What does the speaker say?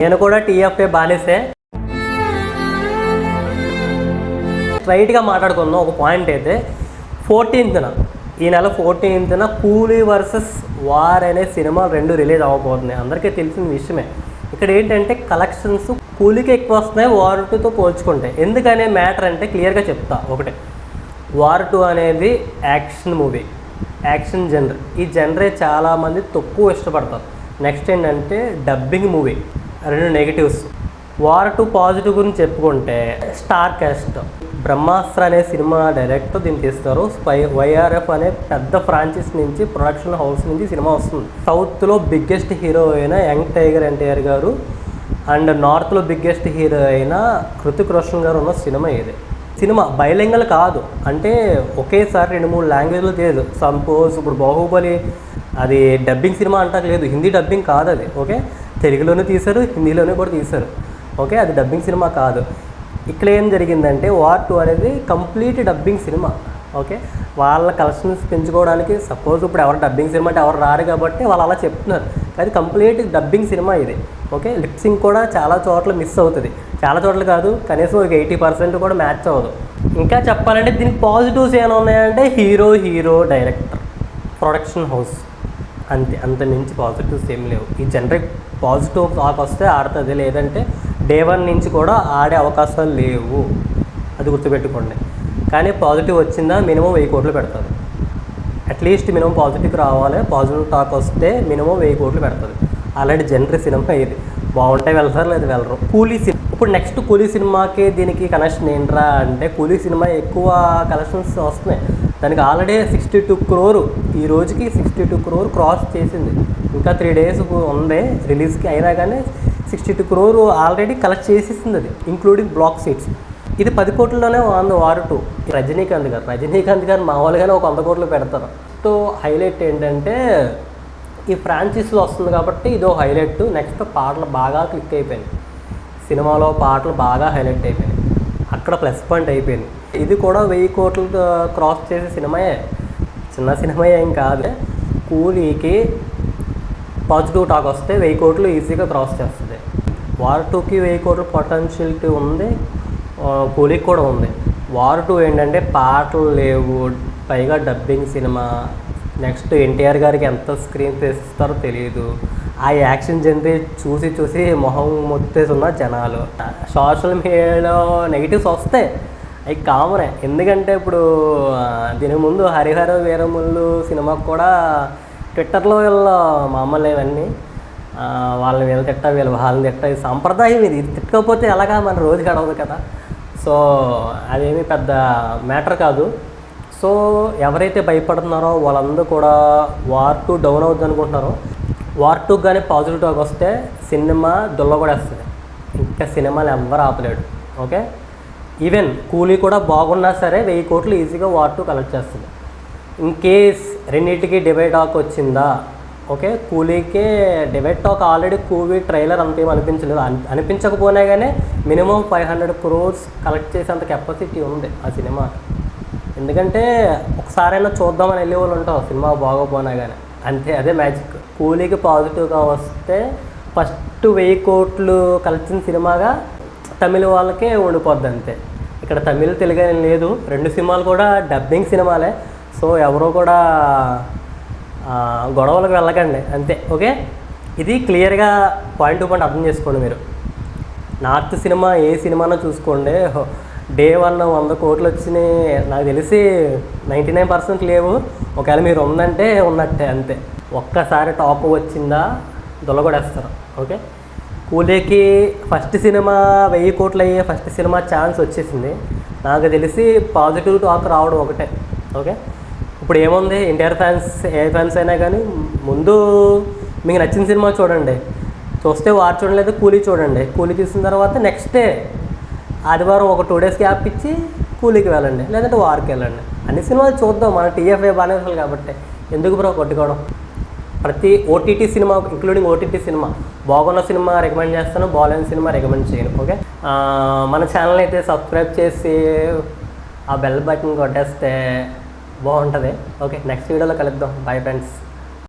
నేను కూడా టీఎఫ్ఏ బానేసే. స్ట్రైట్గా మాట్లాడుకుందాం ఒక పాయింట్ అయితే. ఫోర్టీన్త్న ఈ నెల ఫోర్టీన్త్న కూలీ వర్సెస్ వార్ అనే సినిమా రెండు రిలీజ్ అవ్వబోతున్నాయి. అందరికీ తెలిసిన విషయమే. ఇక్కడ ఏంటంటే కలెక్షన్స్ కూలీకి ఎక్కువ వస్తున్నాయి వార్ టూతో పోల్చుకుంటే. ఎందుకనే మ్యాటర్ అంటే క్లియర్గా చెప్తా ఒకటే. వార్ టూ అనేది యాక్షన్ మూవీ యాక్షన్ జనర్. ఈ జనరే చాలామంది తక్కువ ఇష్టపడతారు. నెక్స్ట్ ఏంటంటే డబ్బింగ్ మూవీ. రెండు నెగిటివ్స్ వార్ టు పాజిటివ్ గురించి చెప్పుకుంటే స్టార్ క్యాస్ట్ బ్రహ్మాస్త్ర అనే సినిమా డైరెక్టర్ దీన్ని తీస్తారు స్పై వైఆర్ఎఫ్ అనే పెద్ద ఫ్రాంచైజ్ నుంచి ప్రొడక్షన్ హౌస్ నుంచి సినిమా వస్తుంది. సౌత్లో బిగ్గెస్ట్ హీరో అయిన young tiger NTR garu and నార్త్లో బిగ్గెస్ట్ హీరో అయిన కృతిక్ రోషన్ గారు ఉన్న సినిమా ఇది. సినిమా బైలింగల్ కాదు. అంటే ఒకేసారి రెండు మూడు లాంగ్వేజ్లో లేదు సపోజ్ ఇప్పుడు బాహుబలి అది డబ్బింగ్ సినిమా అంటారు లేదు. హిందీ డబ్బింగ్ కాదు అది. ఓకే తెలుగులోనూ తీశారు హిందీలోనే కూడా తీశారు. ఓకే అది డబ్బింగ్ సినిమా కాదు. ఇక్కడ ఏం జరిగిందంటే వార్ టూ అనేది కంప్లీట్ డబ్బింగ్ సినిమా ఓకే వాళ్ళ కలెక్షన్స్ పెంచుకోవడానికి సపోజ్ ఇప్పుడు ఎవరు డబ్బింగ్ సినిమా అంటే ఎవరు రారు కాబట్టి వాళ్ళు అలా చెప్తున్నారు. అది కంప్లీట్ డబ్బింగ్ సినిమా ఇది. ఓకే లిప్సింగ్ కూడా చాలా చోట్ల మిస్ అవుతుంది. చాలా చోట్ల కాదు కనీసం ఒక ఎయిటీ పర్సెంట్ కూడా మ్యాచ్ అవ్వదు. ఇంకా చెప్పాలంటే దీనికి పాజిటివ్స్ ఏమైనా ఉన్నాయంటే hero hero director production house అంతే అంత మించి పాజిటివ్స్ ఏం లేవు. ఈ జనరిక్ పాజిటివ్ టాక్ వస్తే ఆడుతుంది లేదంటే డే వన్ నుంచి కూడా ఆడే అవకాశాలు లేవు. అది గుర్తుపెట్టుకోండి. కానీ పాజిటివ్ వచ్చిందా మినిమం వెయ్యి కోట్లు పెడతారు. అట్లీస్ట్ మినిమం పాజిటివ్ రావాలి. పాజిటివ్ టాక్ వస్తే మినిమం వెయ్యి కోట్లు పెడతారు. అలాంటి జనరీ సినిమా ఇది. బాగుంటే వెళ్తారు లేదు వెళ్ళరు. కూలీ సినిమా ఇప్పుడు నెక్స్ట్ కూలీ సినిమాకి దీనికి కనెక్షన్ ఏంట్రా అంటే కూలీ సినిమా ఎక్కువ కలెక్షన్స్ వస్తున్నాయి. దానికి ఆల్రెడీ సిక్స్టీ టూ క్రోర్ ఈ రోజుకి సిక్స్టీ టూ క్రోర్ క్రాస్ చేసింది. ఇంకా త్రీ డేస్ ఉంది రిలీజ్కి అయినా కానీ sixty two crore already collect చేసేసింది అది ఇంక్లూడింగ్ బ్లాక్ సీట్స్. ఇది పది కోట్లలోనే వంద వారు టూ రజనీకాంత్ గారు రజనీకాంత్ గారు మామూలుగానే ఒక వంద కోట్లు పెడతారు. సో హైలైట్ ఏంటంటే ఈ ఫ్రాంచైజీలో వస్తుంది కాబట్టి ఇదో హైలైట్. నెక్స్ట్ పాటలు బాగా క్లిక్ అయిపోయినాయి. సినిమాలో పాటలు బాగా హైలైట్ అయిపోయినాయి. అక్కడ ప్లస్ పాయింట్ అయిపోయింది. ఇది కూడా వెయ్యి కోట్లు క్రాస్ చేసే సినిమాయే. చిన్న సినిమా ఏం కాదు. కూలీకి పాజిటివ్ టాక్ వస్తే వెయ్యి కోట్లు ఈజీగా క్రాస్ చేస్తుంది. వార్ టూకి వెయ్యి కోట్ల పొటెన్షియల్టీ ఉంది. కూలీకి కూడా ఉంది. వార్ టూ ఏంటంటే పాటలు లేవు. పైగా డబ్బింగ్ సినిమా. నెక్స్ట్ ఎన్టీఆర్ గారికి ఎంత స్క్రీన్ ప్లేస్ ఇస్తారో తెలియదు ఆ యాక్షన్ జనరీ చూసి చూసి మొహం మొత్తేసి ఉన్న జనాలు. సోషల్ మీడియాలో నెగిటివ్స్ వస్తాయి. అవి కామనే. ఎందుకంటే ఇప్పుడు దీని ముందు హరిహర వీరముళ్ళు సినిమాకు కూడా ట్విట్టర్లో వీళ్ళ మామూలు ఇవన్నీ వాళ్ళని వీళ్ళు తిట్ట వీళ్ళు వాళ్ళని తిట్ట ఇది సంప్రదాయం ఇది. ఇది తిట్టకపోతే ఎలాగా మన రోజు గడవదు కదా. సో అదేమీ పెద్ద మ్యాటర్ కాదు. సో ఎవరైతే భయపడుతున్నారో వాళ్ళందరూ కూడా వార్ టూ డౌన్ అవుద్ది అనుకుంటున్నారో వార్ టూ కానీ పాజిటివ్ టాక్ వస్తే సినిమా దుల్లగొడేస్తుంది ఇంకా సినిమాలు ఎవ్వరు ఆపలేడు. ఓకే? ఈవెన్ కూలీ కూడా బాగున్నా సరే వెయ్యి కోట్లు ఈజీగా వార్ టూ కలెక్ట్ చేస్తుంది. ఇన్ కేస్ రెండింటికి డివైడ్ టాక్ వచ్చిందా? ఓకే? కూలీకే డివైడ్ టాక్ ఆల్రెడీ కూవీ ట్రైలర్ అంతేం అనిపించలేదు. అని అనిపించకపోయినా కానీ minimum five hundred crores collect చేసేంత కెపాసిటీ ఉంది ఆ సినిమా. ఎందుకంటే ఒకసారైనా చూద్దామని వెళ్ళే వాళ్ళు ఉంటారు. సినిమా బాగోపోయినా కానీ అంతే అదే మ్యాజిక్ కూలీకి పాజిటివ్గా వస్తే ఫస్ట్ వెయ్యి కోట్లు కలిసిన సినిమాగా తమిళ వాళ్ళకే ఉండిపోద్ది అంతే. ఇక్కడ తమిళ తెలుగు అని లేదు. రెండు సినిమాలు కూడా డబ్బింగ్ సినిమాలే. సో ఎవరో కూడా గొడవలకు వెళ్ళకండి. అంతే. ఓకే? ఇది క్లియర్గా పాయింట్ టు పాయింట్ అర్థం చేసుకోండి మీరు. నార్త్ సినిమా ఏ సినిమానో చూసుకోండి. డే వన్ వంద కోట్లు వచ్చినాయి. నాకు తెలిసి నైంటీ నైన్ పర్సెంట్ లేవు. ఒకవేళ మీరు ఉందంటే ఉన్నట్టే అంతే. ఒక్కసారి టాప్ వచ్చిందా? దొలగొడేస్తారు. ఓకే? కూలీకి ఫస్ట్ సినిమా వెయ్యి కోట్లు అయ్యే ఫస్ట్ సినిమా ఛాన్స్ వచ్చేసింది. నాకు తెలిసి పాజిటివ్ టాక్ రావడం ఒకటే. ఓకే? ఇప్పుడు ఏముంది? ఎన్టీఆర్ ఫ్యాన్స్ ఏ ఫ్యాన్స్ అయినా కానీ ముందు మీకు నచ్చిన సినిమా చూడండి. చూస్తే వార్ చూడలేదు కూలీ చూడండి. కూలీ చూసిన తర్వాత నెక్స్ట్ డే ఆదివారం ఒక టూ డేస్ గ్యాప్ ఇచ్చి కూలీకి వెళ్ళండి. లేదంటే వార్కి వెళ్ళండి. అన్ని సినిమాలు చూద్దాం. మన టీఎఫ్ఏ బాగానే కాబట్టి. ఎందుకు బ్రో కొట్టుకోవడం? ప్రతి OTT cinema including OTT cinema బాగున్న సినిమా రికమెండ్ చేస్తాను బాగాలేని సినిమా రికమెండ్ చేయను ఓకే మన ఛానల్ అయితే సబ్స్క్రైబ్ చేసి ఆ బెల్ బటన్ కొట్టేస్తే బాగుంటుంది ఓకే నెక్స్ట్ వీడియోలో కలుద్దాం. Bye friends